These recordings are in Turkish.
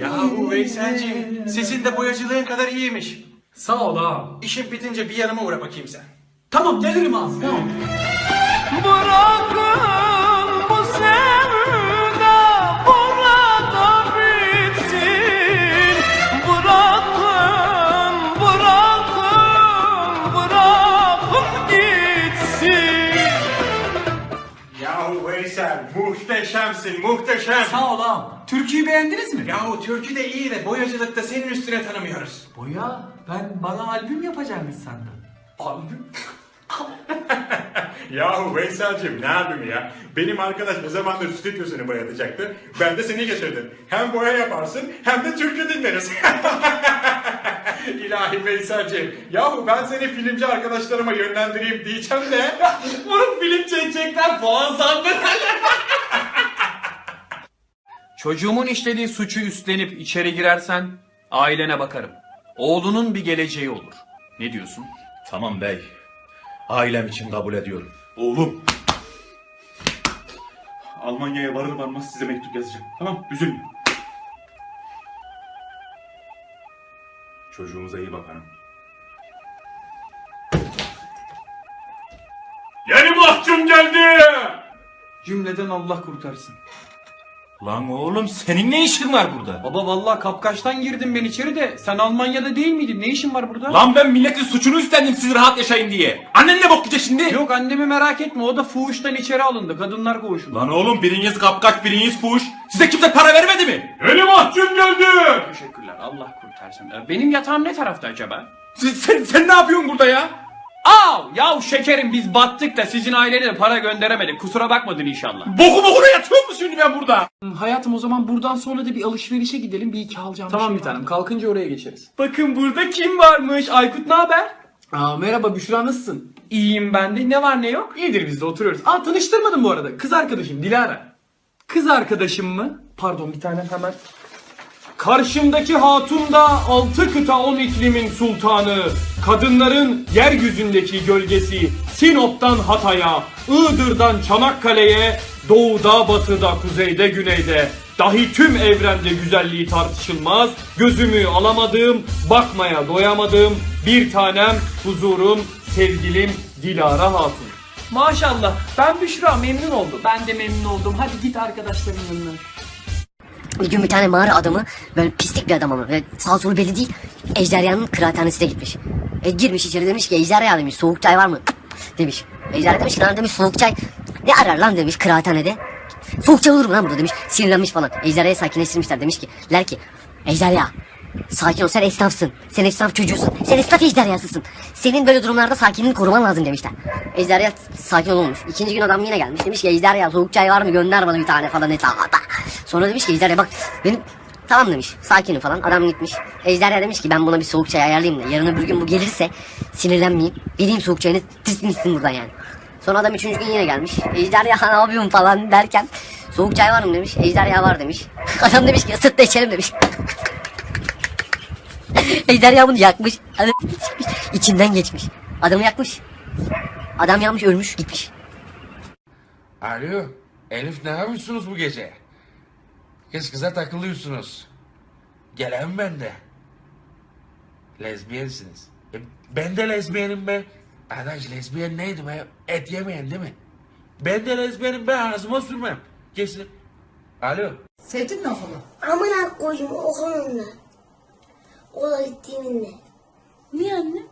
Yahu Veyselciğim sesin de boyacılığın kadar iyiymiş. Sağ ol ağam. İşin bitince bir yanıma uğra bakayım sen. Tamam gelirim ağam. Tamam. Bırakın muhteşemsin muhteşem. Sağ ol ağam. Türküyü beğendiniz mi? Yahu türkü de iyi de boyacılıkta senin üstüne tanımıyoruz. Boya ben bana albüm yapacağını sandım. Albüm? Yahu Veysel'cim ne albümü ya? Benim arkadaş ne zamandır stüdyosunu boyatacaktı. Ben de seni getirdim. Hem boya yaparsın hem de türkü dinleriz. İlahi Veysel'cim. Yahu ben seni filmci arkadaşlarıma yönlendireyim diyeceğim de. Bunu film çekecekler falan sandım. Çocuğumun işlediği suçu üstlenip içeri girersen ailene bakarım. Oğlunun bir geleceği olur. Ne diyorsun? Tamam bey. Ailem için kabul ediyorum. Oğlum. Almanya'ya varır varmaz size mektup yazacağım. Tamam üzülme. Çocuğumuza iyi bakalım. Yeni mahkum geldi! Cümleden Allah kurtarsın. Lan oğlum senin ne işin var burada? Baba vallahi kapkaçtan girdim ben içeri de sen Almanya'da değil miydin? Ne işin var burada? Lan ben milletin suçunu üstlendim siz rahat yaşayın diye. Annen ne bok yiyecek şimdi? Yok annemi merak etme o da fuhuştan içeri alındı. Kadınlar koğuşunda. Lan oğlum biriniz kapkaç biriniz fuş. Size kimse para vermedi mi? Yeni mahkum geldi! Teşekkürler Allah kurtarsın. Ee, Benim yatağım ne tarafta acaba? Sen, sen, sen ne yapıyorsun burada ya? Av yav şekerim biz battık da sizin aileye de para gönderemedik. Kusura bakmadın inşallah. Boku bokuna yatıyor musun şimdi ben burada? Hayatım o zaman buradan sonra da bir alışverişe gidelim. Bir iki alacağım Tamam bir tanem. Kalkınca oraya geçeriz. Bakın burada kim varmış? Aykut ne haber? Aa, merhaba Büşra nasılsın? İyiyim ben de. Ne var ne yok? İyidir biz de oturuyoruz. Aa tanıştırmadım bu arada. Kız arkadaşım Dilara. Kız arkadaşım mı? Pardon bir tanem hemen. Karşımdaki hatun da altı kıta on iklimin sultanı. Kadınların yeryüzündeki gölgesi. Sinop'tan Hatay'a, Iğdır'dan Çanakkale'ye, doğuda, batıda, kuzeyde, güneyde. Dahi tüm evrende güzelliği tartışılmaz. Gözümü alamadığım, bakmaya doyamadığım bir tanem, huzurum, sevgilim Dilara Hatun. Maşallah. Ben Büşra memnun oldum. Ben de memnun oldum. Hadi git arkadaşların yanına. Bir gün bir tane mağara adamı böyle pislik bir adam ama böyle sağ solu belli değil. Ejderhanın kıraathanesine gitmiş. E, girmiş içeri demiş ki ejderha demiş soğuk çay var mı? Demiş. Ejderha demiş ki lan demiş soğuk çay. Ne arar lan demiş kıraathanede. Soğuk çay olur mu lan burada demiş. Sinirlenmiş falan. Ejderhayı sakinleştirmişler demiş ki. Der ki ejderha Sakin ol sen esnafsın. Sen esnaf çocuğusun. Sen esnaf ejderhasısın. Senin böyle durumlarda sakinliğini koruman lazım demişler. Ejderha sakin olmuş. İkinci gün adam yine gelmiş. Demiş ki ejderha soğuk çay var mı gönder bana bir tane falan hesabata. Sonra demiş ki ejderha bak benim Tamam demiş. Sakinim falan. Adam gitmiş. Ejderha demiş ki ben buna bir soğuk çay ayarlayayım da. Yarın öbür gün bu gelirse sinirlenmeyeyim. Vereyim soğuk çayını tırsın içsin buradan yani. Sonra adam üçüncü gün yine gelmiş. Ejderha ne yapıyorsun falan derken. Soğuk çay var mı demiş. Ejderha var demiş. Adam demiş ki ısıt da içelim demiş. Ejderha bunu yakmış. İçinden geçmiş. Adamı yakmış. Adam yanmış ölmüş gitmiş. Alo, Elif ne yapıyorsunuz bu gece? Kız kıza takılıyorsunuz. Gelen ben de. Lezbiyensiniz. E, ben de lezbiyenim be. Adaş lezbiyen neydi be? Et yemeyen değil mi? Ben de lezbiyenim be ağzıma sürmem. Kesin. Alo. Sevdin mi okulu? Amına koyayım okulunda. Okula gittiğiminde. Niye anne?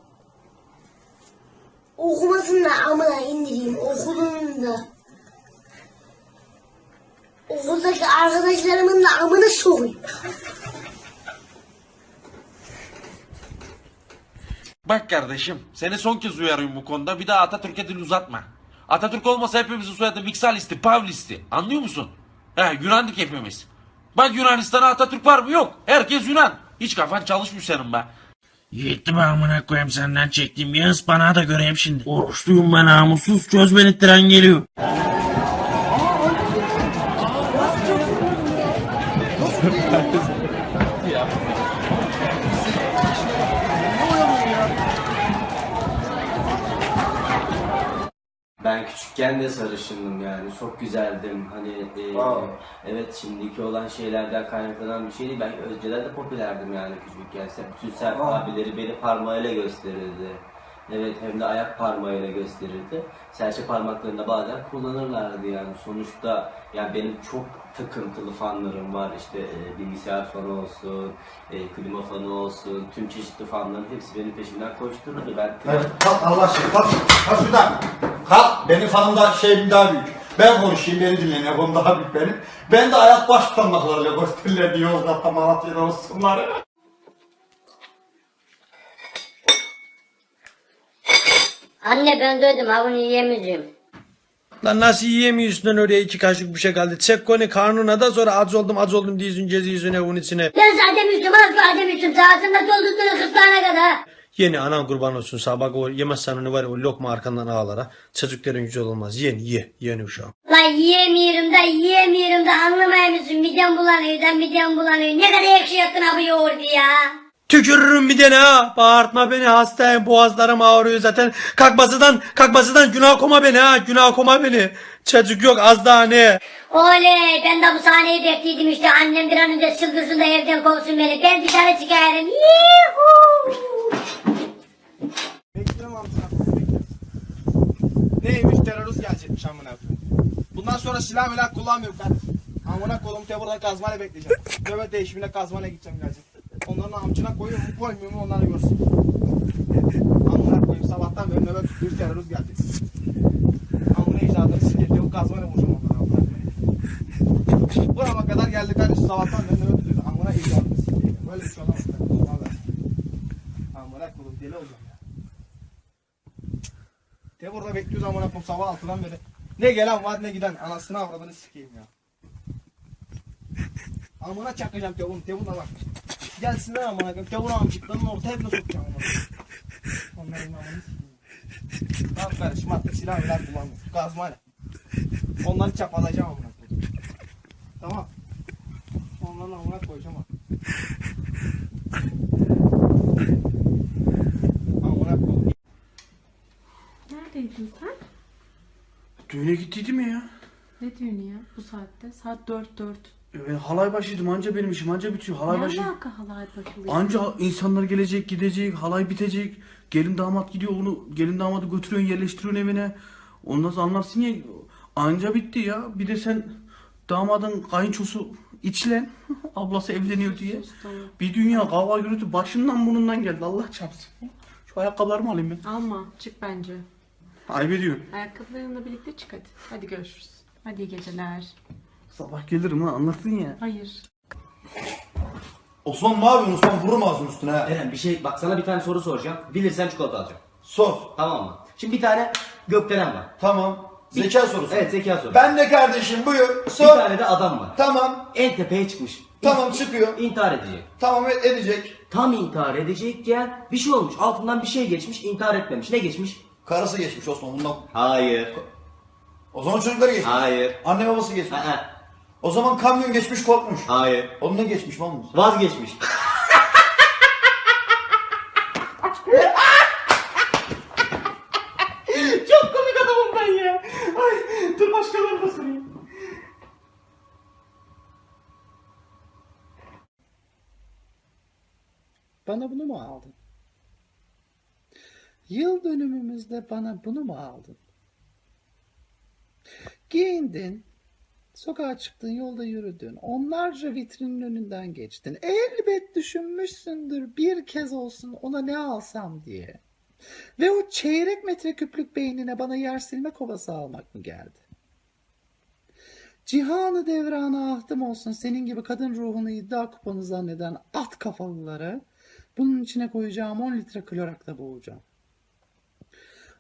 Okumasını da amına indireyim okulunda. Okuldaki arkadaşlarımın da amını sokayım. Bak kardeşim, seni son kez uyarıyorum bu konuda. Bir daha Atatürk'e dil uzatma. Atatürk olmasa hepimizin soyadı Miksalisti, Pavlisti. Anlıyor musun? He, Yunanlık hepimiz. Bak Yunanistan'a Atatürk var mı? Yok. Herkes Yunan. Hiç kafan çalışmıyor senin be. Yetti be amına koyayım senden çektiğim bir ıspanağı da göreyim şimdi. Oruçluyum ben namussuz çöz beni tren geliyor. Ben küçükken de sarışındım yani. Çok güzeldim. Hani e, evet şimdiki olan şeylerden kaynaklanan bir şey değil ben önceden de popülerdim yani küçükken. Bütün Serp abileri beni parmağıyla gösterirdi. Evet hem de ayak parmağıyla gösterirdi. Serçe parmaklarını da bazen kullanırlardı yani. Sonuçta yani benim çok takıntılı fanlarım var işte e, bilgisayar fanı olsun e, klima fanı olsun tüm çeşitli fanların hepsi benim peşimden koştururdu ben Evet, kalk Allah aşkına kalk. Kalk şuradan. Kalk. Benim fanımda şeyim daha büyük. Ben konuşayım beni dinleyin. Yapım daha büyük benim. Ben de ayak baş parmaklarıyla gösterirler diye Yozgat'ta Malatya'da olsunlar. Anne ben doydum ha bunu yiyemeyeceğim. Lan nasıl yiyemiyorsun oraya iki kaşık bir şey kaldı. Çek konu karnına da sonra aç oldum aç oldum diyorsun geziyorsun evin içine. Ben zaten Müslüm az zaten Müslüm sağsında doldurduğunu kırtlağına kadar. Yeni anan kurban olsun sabah o yemezsen onu var ya, o lokma arkandan ağlara. Çocukların güzel olmaz. Yen ye. Yeni uşağım. Lan yiyemiyorum da yiyemiyorum da anlamıyor musun? Midem bulanıyor da midem bulanıyor. Ne kadar ekşi yaptın abi yoğurdu ya. Tükürürüm bir de ne ha. Bağırtma beni hastayım boğazlarım ağrıyor zaten. Kalkmasından kalkmasından günah koma beni ha. Günah koma beni. Çocuk yok az daha ne. Oley ben de bu sahneyi bekliyordum işte. Annem bir an önce çıldırsın da evden kovsun beni. Ben dışarı çıkarım. Yuhuu. Neymiş terörist gelecekmiş amına koyayım. Bundan sonra silah milah kullanmıyorum kardeşim. Amına kolumu teburda kazmayla bekleyeceğim. Nöbet değişimine kazmayla gideceğim Onların amcına koyuyor mu koymuyor mu onları görsün. Amına koyayım sabahtan beri nöbet tutuyor terörist gelecek. Amına icadını sikeyim bu kazmayla vuracağım onlara. amına. Burama kadar geldi kardeşim sabahtan beri nöbet tutuyor. Amına icadını sikeyim. Böyle bir şey olamaz. Amına koyayım deli olacağım ya. De burada bekliyoruz amına koyayım sabah altıdan beri. Ne gelen var ne giden anasını avradını sikeyim ya. Amına çakacağım tevun tevuna bak. Gelsinler amına koyayım tevun amcıklarının ortaya bile sokacağım amına koyayım. Onların amını sikeyim. Tamam kardeşim artık silah milah kullanmıyorum. Kazmayla. Onları çapalayacağım amına koyayım. Tamam. Onların amına koyacağım. Amına koyayım. Neredeydin sen? Düğüne gittiydim ya. Ne düğünü ya bu saatte? Saat 4 4. Ben halay başıydım anca benim işim anca bitiyor halay Ne başı. alaka halay başılıyor? Anca insanlar gelecek gidecek halay bitecek. Gelin damat gidiyor onu gelin damadı götürüyorsun yerleştiriyorsun evine. Ondan sonra anlarsın ya anca bitti ya. Bir de sen damadın kayınçosu içlen ablası evleniyor diye. Bir dünya kavga gürültü başından bunundan geldi Allah çarpsın. Şu ayakkabılarımı alayım ben. Alma çık bence. Ayıp ediyorum. Ayakkabılarınla birlikte çık hadi. Hadi görüşürüz. Hadi iyi geceler. Sabah gelirim ha anlarsın ya. Hayır. Osman ne yapıyorsun Osman? Vururum ağzının üstüne ha. Eren bir şey bak sana bir tane soru soracağım bilirsen çikolata alacağım Sor. tamam mı? Şimdi bir tane gökdelen var Tamam. Zeka sorusu. Evet zeka soru Ben de kardeşim buyur. Bir Sor. tane de adam var Tamam. en tepeye çıkmış Tamam çıkıyor. İntihar edecek Tamam e- edecek. Tam intihar edecekken bir şey olmuş altından bir şey geçmiş intihar etmemiş ne geçmiş? Karısı geçmiş Osman bundan. Hayır O zaman çocukları geçmiş. Hayır Anne babası geçmiş. Aa, O zaman kamyon geçmiş korkmuş. Hayır Onunla geçmiş lan bu. Vazgeçmiş Çok komik adamım ben ya. Ay, dur başkalarına sorayım. Bana bunu mu aldın? Yıl dönümümüzde bana bunu mu aldın? Giyindin, sokağa çıktın, yolda yürüdün, onlarca vitrinin önünden geçtin. Elbet düşünmüşsündür bir kez olsun ona ne alsam diye. Ve o çeyrek metreküplük beynine bana yer silme kovası almak mı geldi? Cihanı devrana ahtım olsun senin gibi kadın ruhunu iddia kuponu zanneden at kafalıları bunun içine koyacağım 10 litre klorakta boğacağım.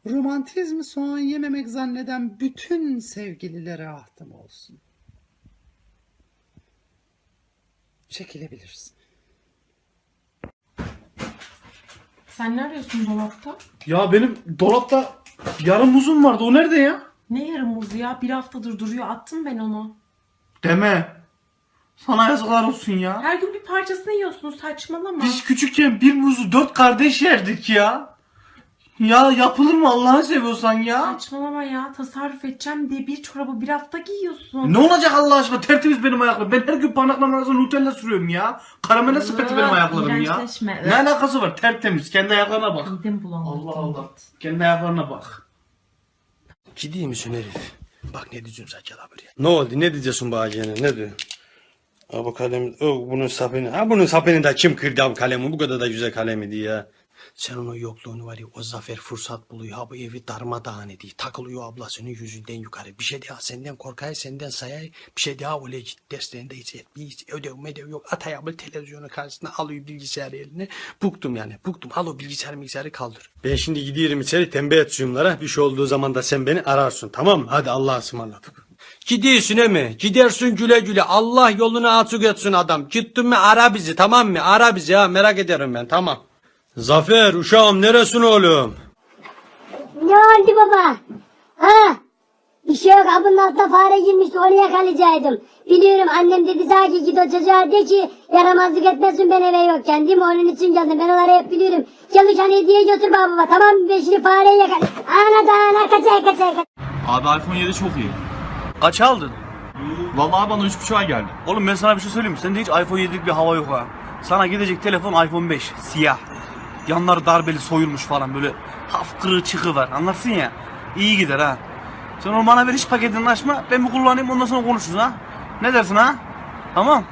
Romantizmi soğan yememek zanneden bütün sevgililere ahtım olsun. Çekilebilirsin. Sen ne arıyorsun dolapta? Ya benim dolapta yarım muzum vardı o nerede ya? Ne yarım muzu ya? Bir haftadır duruyor. Attım ben onu. Deme. Sana yazıklar olsun ya. Her gün bir parçasını yiyorsun. Saçmalama. Biz küçükken bir muzu dört kardeş yerdik ya. Ya yapılır mı Allah'ını seviyorsan ya? Saçmalama ya. Tasarruf edeceğim diye bir çorabı bir hafta giyiyorsun. Ne olacak Allah aşkına tertemiz benim ayaklarım. Ben her gün parmaklarım arasında Nutella sürüyorum ya. Karamele sepeti benim ayaklarım ya. İğrençleşme. Ne alakası var tertemiz kendi ayaklarına bak. Midem bulandı. Allah Allah. Kendi ayaklarına bak. Ciddi misin herif? Bak ne diyeceksin sen gel buraya. Ne oldu ne diyeceksin gene ne diyor? Ha bu kalem, o bunun sapını, ha bunun sapını da kim kırdı abi kalemi bu kadar da güzel kalem idi ya. Sen onun yokluğunu var ya o zafer fırsat buluyor ha bu evi darmadağın ediyor. Takılıyor ablasının yüzünden yukarı. Bir şey daha senden korkay senden sayay. Bir şey daha öyle derslerinde hiç etmiyor. Hiç ödev medev yok. Atay abla televizyonu karşısına alıyor bilgisayarı eline. Buktum yani buktum. Al o bilgisayarı bilgisayarı kaldır. Ben şimdi gidiyorum içeri tembih et şunlara. Bir şey olduğu zaman da sen beni ararsın tamam mı? Hadi Allah'a ısmarladık. Gidiyorsun mi? Gidersin güle güle. Allah yolunu açık etsin adam. Gittin mi ara bizi tamam mı? Ara bizi ha merak ederim ben tamam. Zafer uşağım neresin oğlum? Ne oldu baba? Ha? Bir şey yok abinin altına fare girmişti onu yakalayacaktım. Biliyorum annem dedi sanki git o çocuğa de ki yaramazlık etmesin ben eve yokken değil mi? Onun için geldim ben onları hep biliyorum. Gelirken hediye götür baba tamam mı? Ben şimdi fareyi yakal. Ana da ana kaçay kaçay kaçay. Abi iPhone 7 çok iyi. Kaç aldın? Vallahi bana 3.5'a geldi. Oğlum ben sana bir şey söyleyeyim mi? Sende hiç iPhone 7'lik bir hava yok ha. Sana gidecek telefon iPhone 5. Siyah. Yanları darbeli soyulmuş falan böyle haf kırığı çıkı var. Anlarsın ya. İyi gider ha. Sen onu bana ver hiç paketini açma. Ben bir kullanayım ondan sonra konuşuruz ha. Ne dersin ha? Tamam.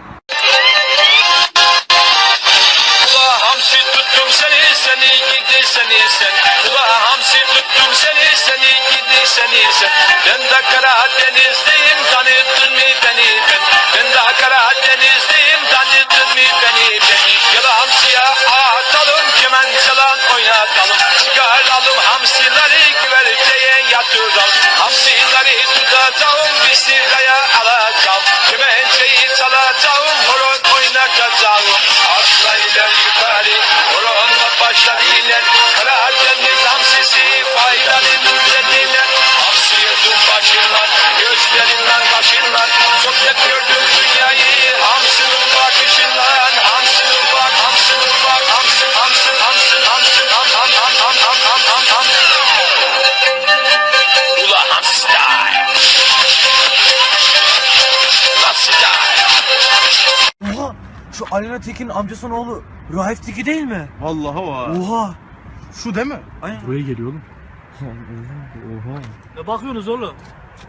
Ben de Karadenizliyim tanıdın mı beni ben Ben de Karadenizliyim Alena Tekin'in amcasının oğlu Raif Tiki değil mi? Vallahi o. Oha! Şu değil mi? Aynen. Buraya geliyor oğlum. Oha. Ne bakıyorsunuz oğlum?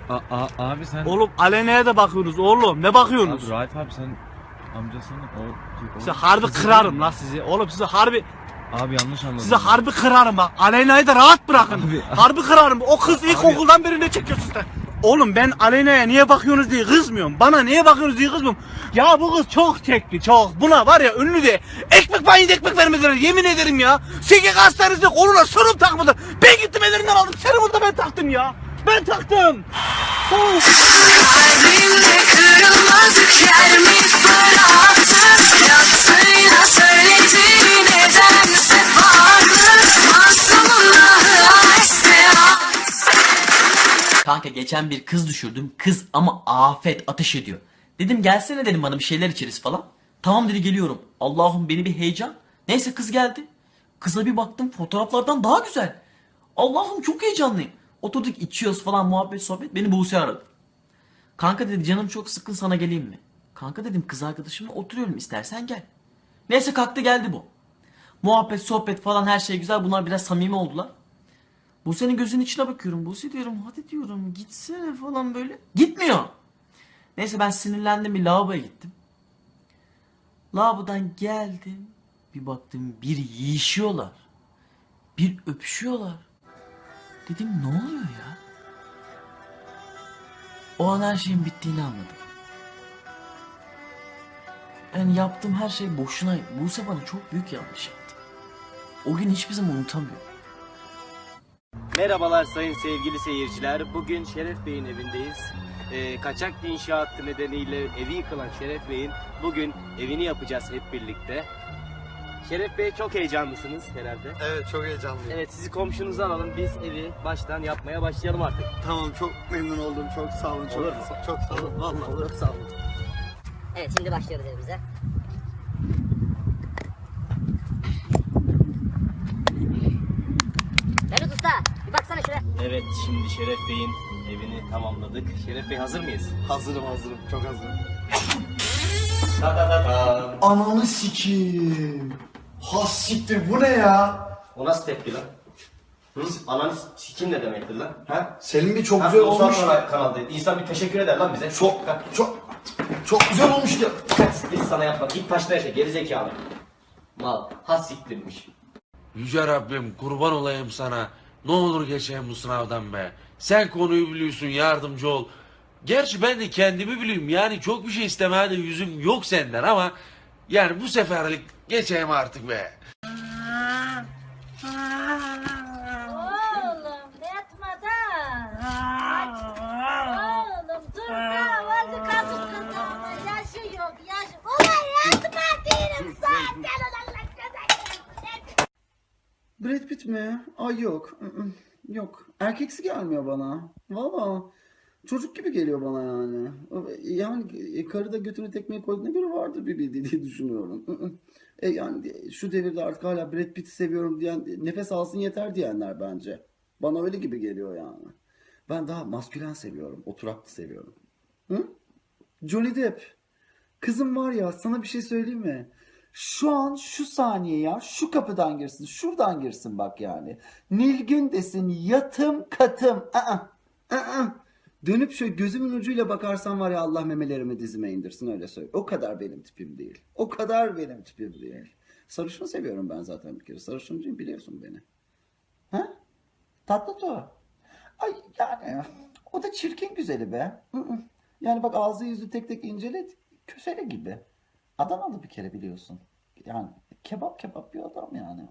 A, a, abi sen... Oğlum Alena'ya da bakıyorsunuz oğlum. Ne bakıyorsunuz? Abi Raif abi sen amcasının o... o Size harbi kırarım lan sizi. Oğlum size harbi Abi yanlış anladın. size harbi kırarım bak. Alena'yı da rahat bırakın. harbi kırarım. O kız ilkokuldan beri ne çekiyorsun sen? Oğlum ben Alena'ya niye bakıyorsunuz diye kızmıyorum. Bana niye bakıyorsunuz diye kızmıyorum. Ya bu kız çok çekti çok. Buna var ya ünlü de ekmek payında ekmek vermediler yemin ederim ya. Sikik hastanesi koluna serum takmadı. Ben gittim ellerinden aldım serumu da ben taktım ya. Ben taktım. kırılmaz yer mi fırlattı Yattığına söyledi Kanka geçen bir kız düşürdüm. Kız ama afet ateş ediyor. Dedim gelsene dedim bana bir şeyler içeriz falan. Tamam dedi geliyorum. Allah'ım beni bir heyecan. Neyse kız geldi. Kıza bir baktım fotoğraflardan daha güzel. Allah'ım çok heyecanlıyım. Oturduk içiyoruz falan muhabbet sohbet. Beni Buse aradı. Kanka dedi canım çok sıkkın sana geleyim mi? Kanka dedim kız arkadaşımla oturuyorum istersen gel. Neyse kalktı geldi bu. Muhabbet sohbet falan her şey güzel. Bunlar biraz samimi oldular. Buse'nin gözünün içine bakıyorum. Buse diyorum hadi diyorum gitsene falan böyle. Gitmiyor. Neyse ben sinirlendim bir lavaboya gittim. Lavabodan geldim. Bir baktım bir yiyişiyorlar. Bir öpüşüyorlar. Dedim ne oluyor ya? O an her şeyin bittiğini anladım. Yani yaptığım her şey boşuna. Buse bana çok büyük yanlış yaptı. O gün hiçbir zaman unutamıyorum. Merhabalar sayın sevgili seyirciler. Bugün Şeref Bey'in evindeyiz. Ee, kaçak inşaat nedeniyle evi yıkılan Şeref Bey'in bugün evini yapacağız hep birlikte. Şeref Bey çok heyecanlısınız herhalde. Evet çok heyecanlıyım. Evet sizi komşunuza alalım. Biz evi baştan yapmaya başlayalım artık. Tamam çok memnun oldum. Çok sağ olun. Çok, Olur mu? çok sağ olun. Vallahi. Olur sağ olun. Evet şimdi başlıyoruz evimize. Evet şimdi Şeref Bey'in evini tamamladık. Şeref Bey hazır mıyız? Hazırım hazırım çok hazırım. Ta ta ta ta. Ananı sikiyim. Has siktir bu ne ya? O nasıl tepki lan? Hı? Ananı sikim ne demektir lan? Ha? Selim bir çok Ha, güzel olmuş Kanal- kanaldaydı. İnsan bir teşekkür eder lan bize. Çok çok çok güzel olmuş ya. Biz sana yapma. Git taşla yaşa gerizekalı. Mal. Has siktirmiş. Yüce Rabbim kurban olayım sana. Ne olur geçeyim bu sınavdan be. Sen konuyu biliyorsun yardımcı ol. Gerçi ben de kendimi biliyorum yani çok bir şey istemeye de yüzüm yok senden ama yani bu seferlik geçeyim artık be. Oğlum yatmadan. Oğlum dur kahvaltı kazıktın ama yaşı yok yaşı. Ulan yatma değilim zaten ulan lan Brad Pitt mi? Ay yok. Yok. Erkeksi gelmiyor bana. Valla. Çocuk gibi geliyor bana yani. Yani e, karı da götünü tekmeye koyduğuna göre vardır bir bildiği diye düşünüyorum. E yani şu devirde artık hala Brad Pitt'i seviyorum diyen nefes alsın yeter diyenler bence. Bana öyle gibi geliyor yani. Ben daha maskülen seviyorum. Oturaklı seviyorum. Hı? Johnny Depp. Kızım var ya sana bir şey söyleyeyim mi? Şu an şu saniye ya şu kapıdan girsin şuradan girsin bak yani. Nilgün desin yatım katım. Aa, aa. Dönüp şöyle gözümün ucuyla bakarsan var ya Allah memelerimi dizime indirsin öyle söyle. O kadar benim tipim değil. O kadar benim tipim değil. Sarışın seviyorum ben zaten bir kere. Sarışıncıyım biliyorsun beni. Ha? Tatlı tu. Ay yani o da çirkin güzeli be. Yani bak ağzı yüzü tek tek incele kösele gibi. Adanalı bir kere biliyorsun. Yani kebap kebap bir adam yani.